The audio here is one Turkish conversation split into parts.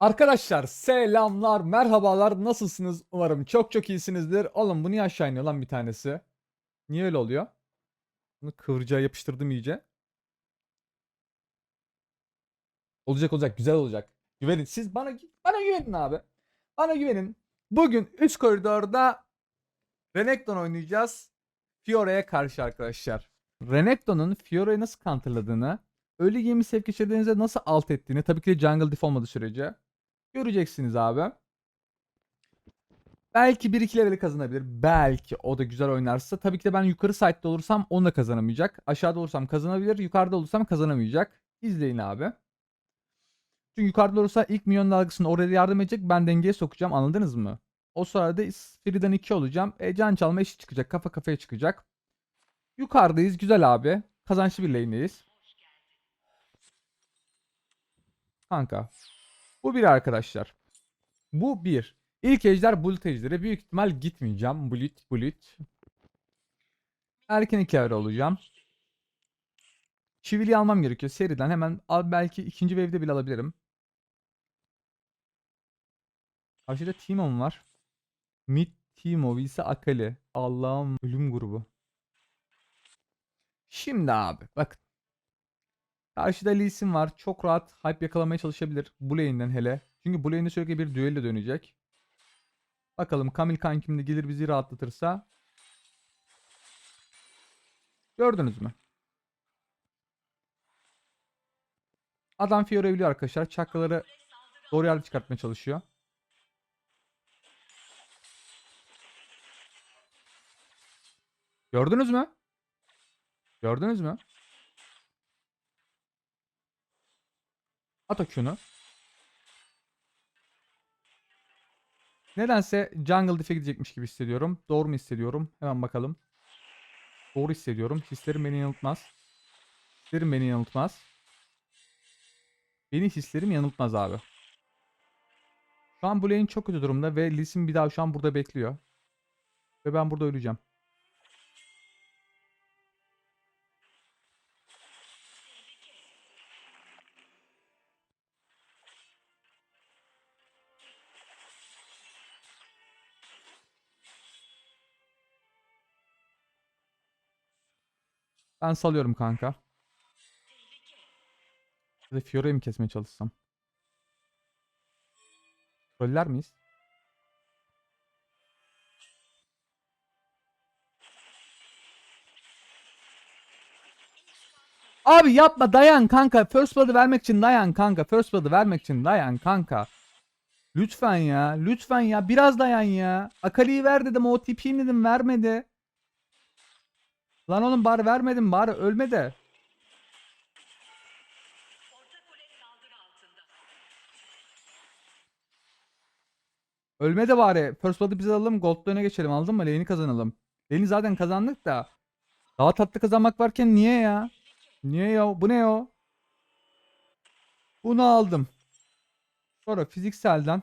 Arkadaşlar selamlar, merhabalar. Nasılsınız? Umarım çok çok iyisinizdir. Oğlum bu niye aşağı iniyor lan bir tanesi? Niye öyle oluyor? Bunu kıvırcığa yapıştırdım iyice. Olacak olacak, güzel olacak. Güvenin. Siz bana bana güvenin abi. Bana güvenin. Bugün üst koridorda Renekton oynayacağız. Fiore'ye karşı arkadaşlar. Renekton'un Fiore'yi nasıl counterladığını, early game'i sevk geçirdiğinizde nasıl alt ettiğini, tabii ki de jungle diff olmadığı sürece göreceksiniz abi. Belki 1-2 level kazanabilir. Belki o da güzel oynarsa. Tabii ki de ben yukarı site'de olursam onu da kazanamayacak. Aşağıda olursam kazanabilir. Yukarıda olursam kazanamayacak. İzleyin abi. Çünkü yukarıda olursa ilk minyon dalgasını oraya yardım edecek. Ben dengeye sokacağım. Anladınız mı? O sırada Free'den 2 olacağım. E, can çalma işi çıkacak. Kafa kafaya çıkacak. Yukarıdayız. Güzel abi. Kazançlı bir lane'deyiz. Kanka. Bu bir arkadaşlar. Bu bir. İlk ejder bulut ejderi. Büyük ihtimal gitmeyeceğim. Bulut bulut. Erken iki evre olacağım. Çivili almam gerekiyor seriden. Hemen al belki ikinci wave'de bile alabilirim. Karşıda Timon var. Mid Timo ise Akali. Allah'ım ölüm grubu. Şimdi abi bakın. Karşıda Lee Sin var. Çok rahat hype yakalamaya çalışabilir. Bu hele. Çünkü bu sürekli bir düello dönecek. Bakalım Kamil kankim de gelir bizi rahatlatırsa. Gördünüz mü? Adam Fiora biliyor arkadaşlar. Çakraları doğru yerde çıkartmaya çalışıyor. Gördünüz mü? Gördünüz mü? At o Q'nu. Nedense Jungle Diff'e gidecekmiş gibi hissediyorum. Doğru mu hissediyorum? Hemen bakalım. Doğru hissediyorum. Hislerim beni yanıltmaz. Hislerim beni yanıltmaz. Beni hislerim yanıltmaz abi. Şu an bu lane çok kötü durumda ve Lee Sin bir daha şu an burada bekliyor. Ve ben burada öleceğim. Ben salıyorum kanka. Ya da Fiore'yi mi kesmeye çalışsam? Troller miyiz? Abi yapma dayan kanka. First blood'ı vermek için dayan kanka. First blood'ı vermek için dayan kanka. Lütfen ya. Lütfen ya. Biraz dayan ya. Akali'yi ver dedim. O TP'yi dedim. Vermedi. Lan oğlum bari vermedim. Bari ölme de. Ölme de bari. First blood'ı biz alalım. Gold öne geçelim. Aldın mı? Lane'i kazanalım. Lane'i zaten kazandık da. Daha tatlı kazanmak varken niye ya? Niye ya? Bu ne ya? Bunu aldım. Sonra fizikselden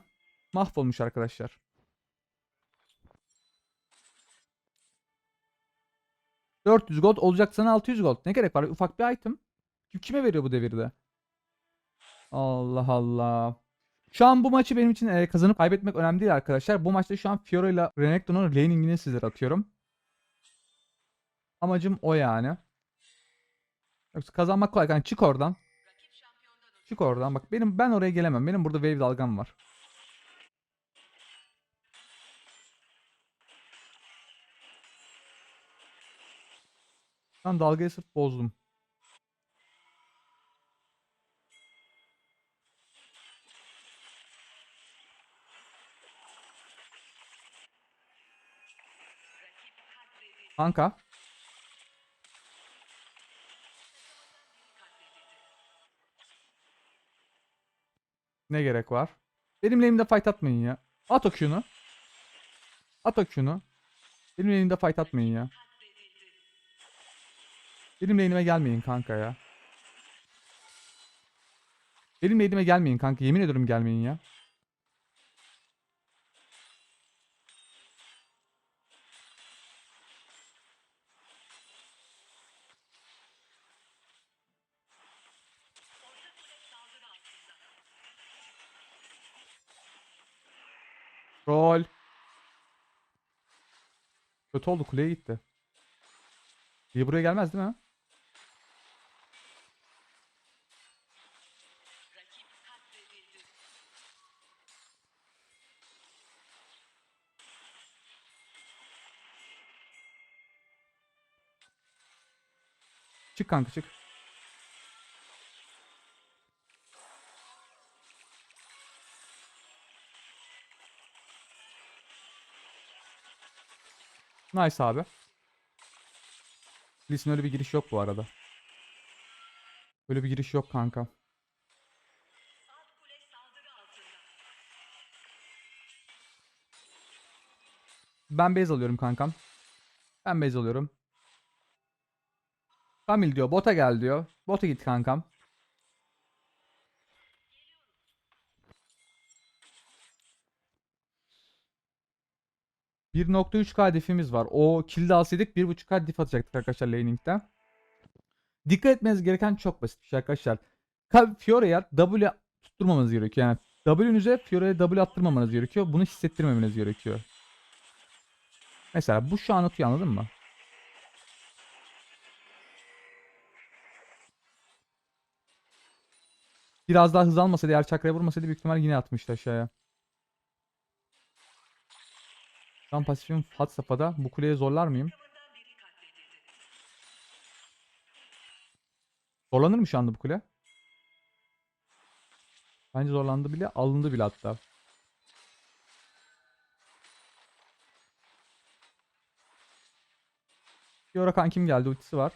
mahvolmuş arkadaşlar. ...400 gold olacak sana 600 gold. Ne gerek var? Ufak bir item. Kim kime veriyor bu devirde? Allah Allah. Şu an bu maçı benim için e, kazanıp kaybetmek önemli değil arkadaşlar. Bu maçta şu an Fiora ile Renekton'un laning'ini sizlere atıyorum. Amacım o yani. Yoksa kazanmak kolay. Yani çık oradan. Çık oradan. Bak benim ben oraya gelemem. Benim burada wave dalgam var. Ben dalgayı sırf bozdum. Kanka. Ne gerek var? Benim lane'imde fight atmayın ya. At o Q'nu. At o Q'nu. Benim lane'imde fight atmayın ya. Benim lane'ime gelmeyin kanka ya. Benim lane'ime gelmeyin kanka. Yemin ediyorum gelmeyin ya. Rol. Kötü oldu kuleye gitti. İyi buraya gelmez değil mi? Çık kanka çık. Nice abi. Lisin öyle bir giriş yok bu arada. Öyle bir giriş yok kanka. Ben base alıyorum kankam. Ben base alıyorum. Kamil diyor bota gel diyor. Bota git kankam. %1.3k hedefimiz var. O kilde alsaydık 1.5k dif atacaktık arkadaşlar laning'de. Dikkat etmeniz gereken çok basit bir şey arkadaşlar. Ka- Fiore'ya W tutturmamanız gerekiyor. Yani W'nüze Fiore'ye W attırmamanız gerekiyor. Bunu hissettirmemeniz gerekiyor. Mesela bu şu an atıyor anladın mı? Biraz daha hız almasaydı eğer çakraya vurmasaydı büyük ihtimal yine atmıştı aşağıya. Tam pasifim hat safhada. Bu kuleye zorlar mıyım? Zorlanır mı şu anda bu kule? Bence zorlandı bile. Alındı bile hatta. Fiora kankim geldi. Ultisi var.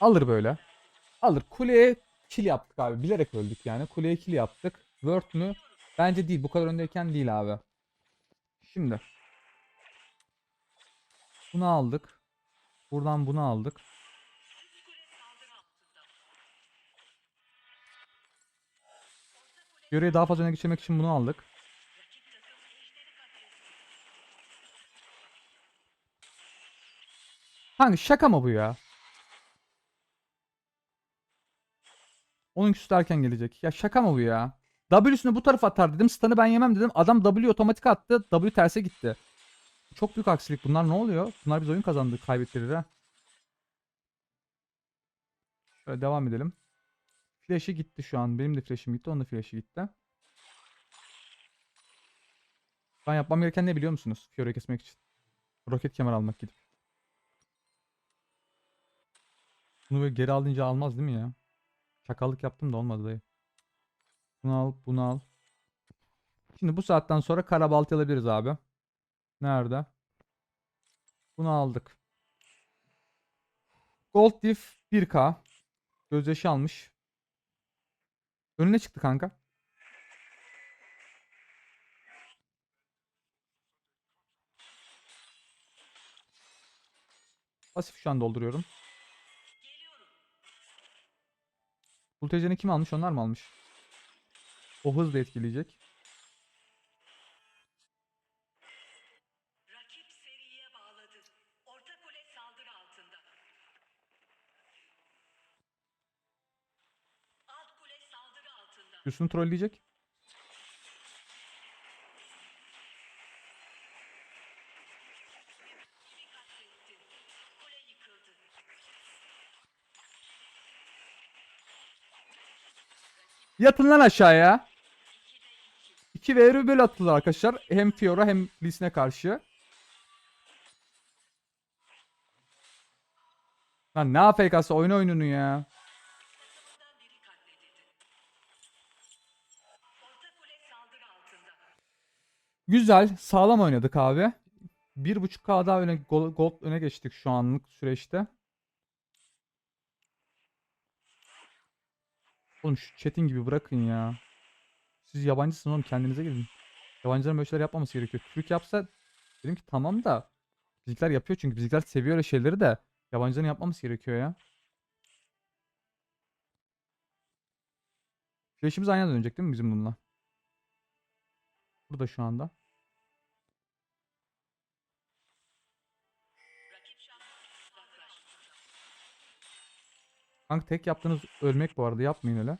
Alır böyle. Alır. Kuleye kill yaptık abi. Bilerek öldük yani. Kuleye kill yaptık. Word mü? Bence değil. Bu kadar öndeyken değil abi. Şimdi. Bunu aldık. Buradan bunu aldık. Göreyi daha fazla öne geçirmek için bunu aldık. Hangi şaka mı bu ya? Onun küsü erken gelecek. Ya şaka mı bu ya? W'sünü bu tarafa atar dedim. Stun'ı ben yemem dedim. Adam W otomatik attı. W terse gitti. Çok büyük aksilik. Bunlar ne oluyor? Bunlar biz oyun kazandık. Kaybettirir ha. Şöyle devam edelim. Flash'i gitti şu an. Benim de flash'im gitti. Onun da flash'i gitti. Ben yapmam gereken ne biliyor musunuz? Fiore kesmek için. Roket kemer almak gidip. Bunu böyle geri alınca almaz değil mi ya? Çakallık yaptım da olmadı dayı. Bunu al, bunu al. Şimdi bu saatten sonra karabaltı alabiliriz abi. Nerede? Bunu aldık. Gold diff 1k. Gözyaşı almış. Önüne çıktı kanka. Pasif şu an dolduruyorum. Ultejeni kim almış? Onlar mı almış? O hız da etkileyecek. Rakip seriye Yatın lan aşağıya. 2 ve böyle atılır arkadaşlar. Hem Fiora hem Lis'ine karşı. Lan ne AFK'sı oyun oyununu ya. Güzel. Sağlam oynadık abi. 1.5k daha öne gol- gold öne geçtik şu anlık süreçte. Oğlum şu chatting gibi bırakın ya. Siz yabancısınız oğlum kendinize gelin. Yabancıların böyle şeyler yapmaması gerekiyor. Türk yapsa dedim ki tamam da bizimkiler yapıyor çünkü bizimkiler seviyor öyle şeyleri de yabancıların yapmaması gerekiyor ya. Flash'imiz aynı dönecek değil mi bizim bununla? Burada şu anda. Kanka tek yaptığınız ölmek bu arada yapmayın öyle.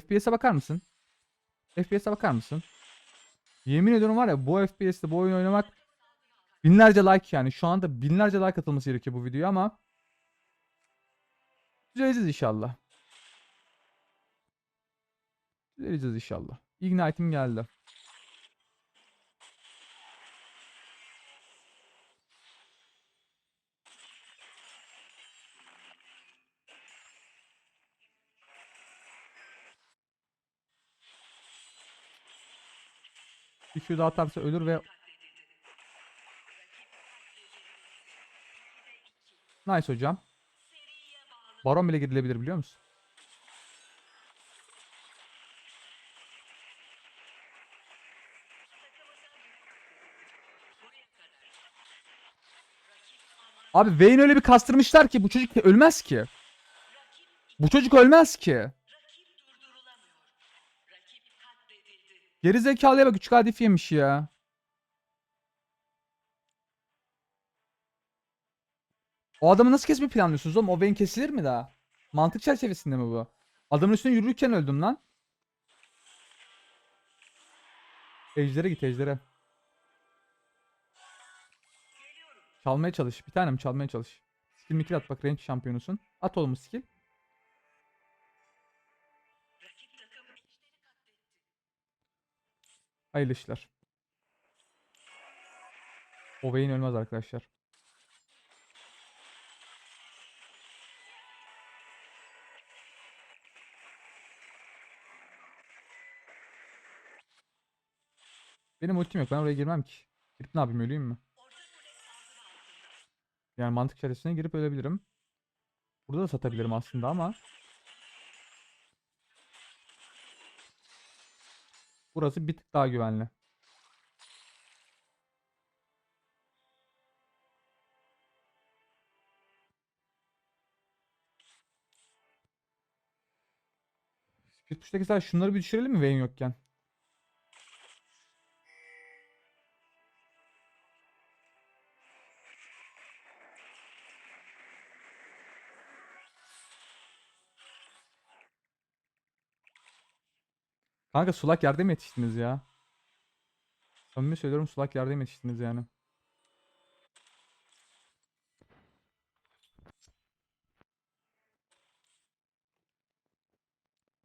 FPS'e bakar mısın? FPS'e bakar mısın? Yemin ediyorum var ya bu FPS'te bu oyun oynamak binlerce like yani. Şu anda binlerce like atılması gerekiyor bu videoya ama düzeleceğiz inşallah. Düzeleceğiz inşallah. Ignite'im geldi. Q atarsa ölür ve Nice hocam. Baron bile girilebilir biliyor musun? Abi Vayne öyle bir kastırmışlar ki bu çocuk ölmez ki. Bu çocuk ölmez ki. Geri zekalıya bak 3 kadif yemiş ya. O adamı nasıl kesmeyi planlıyorsunuz oğlum? O Vayne kesilir mi daha? Mantık çerçevesinde mi bu? Adamın üstüne yürürken öldüm lan. Ejder'e git Ejder'e. Çalmaya çalış. Bir tanem çalmaya çalış. Skill mikil at bak range şampiyonusun. At oğlum skill. Hayırlı işler. O Vayne ölmez arkadaşlar. Benim ultim yok. Ben oraya girmem ki. Girip ne yapayım öleyim mi? Yani mantık çerçevesine girip ölebilirim. Burada da satabilirim aslında ama. Burası bir tık daha güvenli. Speed push'taki şunları bir düşürelim mi Vayne yokken? Kanka sulak yerde mi yetiştiniz ya? Samimi söylüyorum sulak yerde mi yetiştiniz yani?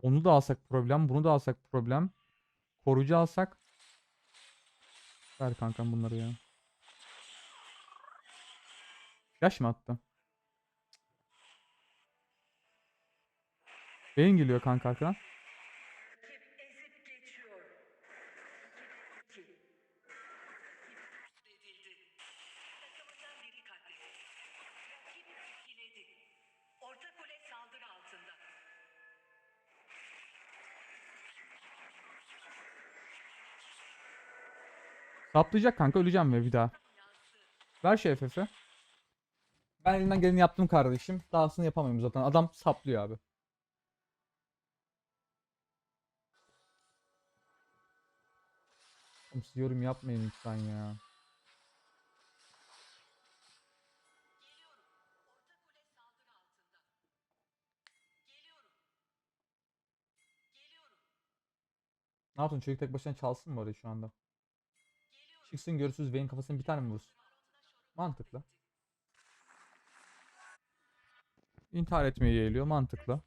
Onu da alsak problem, bunu da alsak problem. Koruyucu alsak. Ver kankam bunları ya. Flash mı attı? Beyin geliyor kanka arkadan. Saplayacak kanka öleceğim ve bir daha. Ver şu FF'i. Ben elimden geleni yaptım kardeşim. Dahasını yapamıyorum zaten. Adam saplıyor abi. Siz yorum yapmayın lütfen ya. Ne yaptın çocuk tek başına çalsın mı orayı şu anda? Çıksın görürsüz Vayne kafasını bir tane mi vursun? Mantıklı. İntihar etmeyi yeğliyor mantıklı.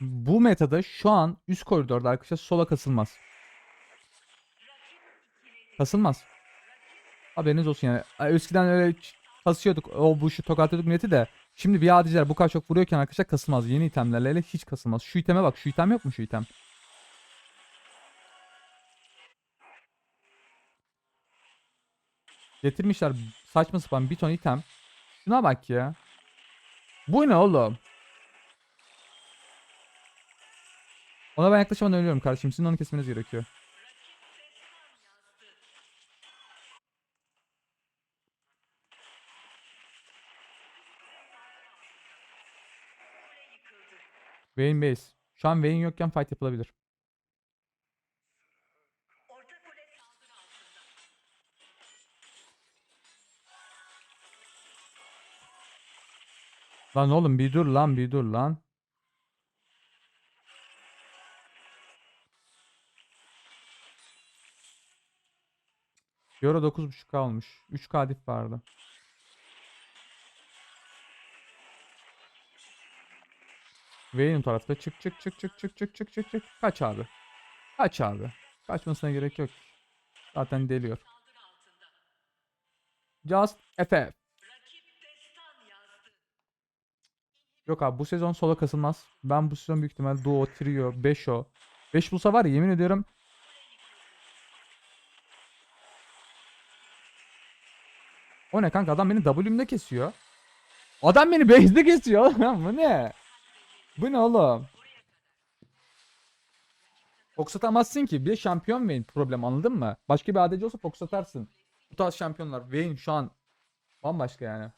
Bu metada şu an üst koridorda arkadaşlar sola kasılmaz. Kasılmaz. Haberiniz olsun yani. Eskiden öyle kasıyorduk. O bu şu tokatlıyorduk milleti de. Şimdi bir adiciler bu kadar çok vuruyorken arkadaşlar kasılmaz. Yeni itemlerle hiç kasılmaz. Şu iteme bak. Şu item yok mu şu item? Getirmişler saçma sapan bir ton item. Şuna bak ya. Bu ne oğlum? Ona ben yaklaşamadan ölüyorum kardeşim. Sizin onu kesmeniz gerekiyor. Vayne base. Şu an Vayne yokken fight yapılabilir. Lan oğlum bir dur lan bir dur lan. Euro 9.5K olmuş. 3K dip vardı. Vayne'in tarafta çık çık çık çık çık çık çık çık çık. Kaç abi. Kaç abi. Kaçmasına gerek yok. Zaten deliyor. Just FF. Yok abi bu sezon solo kasılmaz. Ben bu sezon büyük ihtimal duo, trio, 5o. 5 bulsa var ya yemin ediyorum. O ne kanka adam beni W'mde kesiyor. Adam beni base'de kesiyor bu ne? Bu ne oğlum? Fox atamazsın ki. Bir de şampiyon Vayne problem anladın mı? Başka bir ADC olsa Fox atarsın. Bu tarz şampiyonlar Vayne şu an bambaşka yani.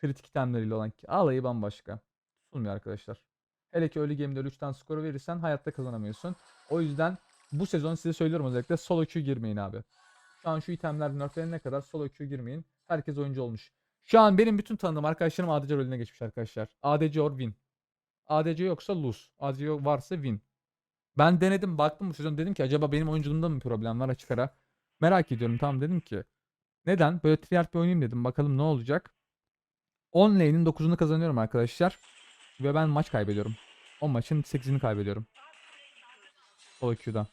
Kritik itemleriyle olan ki alayı bambaşka. Tutulmuyor arkadaşlar. Hele ki early game'de 3 tane skoru verirsen hayatta kazanamıyorsun. O yüzden bu sezon size söylüyorum özellikle solo queue girmeyin abi. Şu an şu itemler nerflenene kadar solo queue girmeyin. Herkes oyuncu olmuş. Şu an benim bütün tanıdığım arkadaşlarım ADC rolüne geçmiş arkadaşlar. ADC or win. ADC yoksa lose. ADC varsa win. Ben denedim baktım bu sezon dedim ki acaba benim oyunculuğumda mı problem var açık ara. Merak ediyorum tamam dedim ki. Neden? Böyle triart bir oynayayım dedim bakalım ne olacak. 10 lane'in 9'unu kazanıyorum arkadaşlar. Ve ben maç kaybediyorum. 10 maçın 8'ini kaybediyorum. Solo queue'da.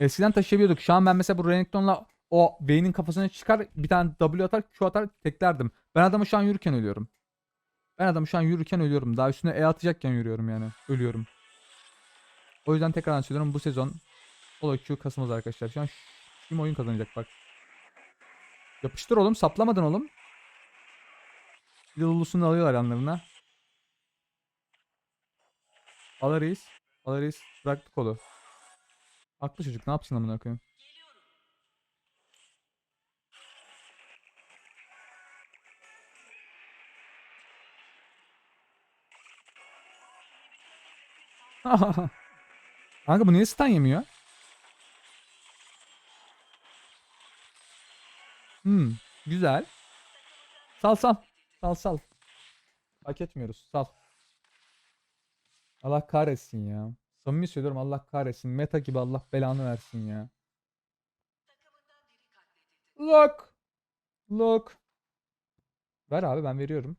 Eskiden taşıyabiliyorduk. Şu an ben mesela bu Renekton'la o Vayne'in kafasına çıkar bir tane W atar Q atar teklerdim. Ben adamı şu an yürürken ölüyorum. Ben adamı şu an yürürken ölüyorum. Daha üstüne E atacakken yürüyorum yani. Ölüyorum. O yüzden tekrardan söylüyorum bu sezon solo queue kasımız arkadaşlar. Şu an kim oyun kazanacak bak. Yapıştır oğlum. Saplamadın oğlum. Bir de Lulus'unu alıyorlar yanlarına. Ala reis. Ala reis. Bıraktı kolu. Haklı çocuk. Ne yapsın amına koyayım? Kanka bu niye stun yemiyor? Hmm, güzel. Sal sal. Sal sal. Hak etmiyoruz. Sal. Allah kahretsin ya. Samimi söylüyorum Allah kahretsin. Meta gibi Allah belanı versin ya. Look. Look. Ver abi ben veriyorum.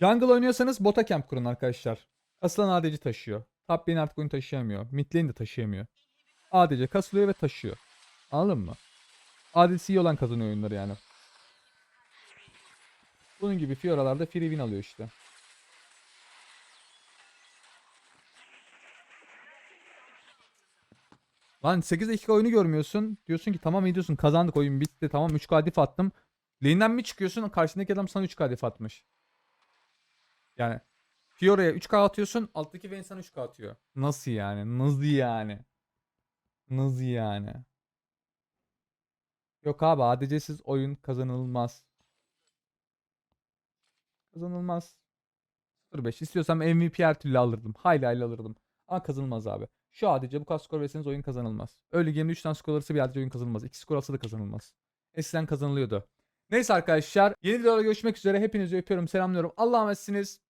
Jungle oynuyorsanız bota camp kurun arkadaşlar. Aslan ADC taşıyor. Top lane artık oyunu taşıyamıyor. Mid lane de taşıyamıyor. ADC kasılıyor ve taşıyor. Anladın mı? ADC olan kazanıyor oyunları yani. Bunun gibi Fiora'larda free win alıyor işte. Lan 8 dakika oyunu görmüyorsun. Diyorsun ki tamam iyi diyorsun kazandık oyun bitti tamam 3 kadif attım. Lane'den mi çıkıyorsun karşındaki adam sana 3 kadif atmış. Yani Fiora'ya 3K atıyorsun alttaki Vayne sana 3K atıyor. Nasıl yani? Nasıl yani? Nasıl yani? Yok abi ADC'siz oyun kazanılmaz. Kazanılmaz. 05 istiyorsam MVP her türlü alırdım. Hayli hayli alırdım. Ama kazanılmaz abi. Şu ADC bu kadar skor verseniz oyun kazanılmaz. Öyle game'de 3 tane skor alırsa bir ADC oyun kazanılmaz. 2 skor alsa da kazanılmaz. Eskiden kazanılıyordu. Neyse arkadaşlar. Yeni videoda görüşmek üzere. Hepinizi öpüyorum. Selamlıyorum. Allah'a emanetsiniz.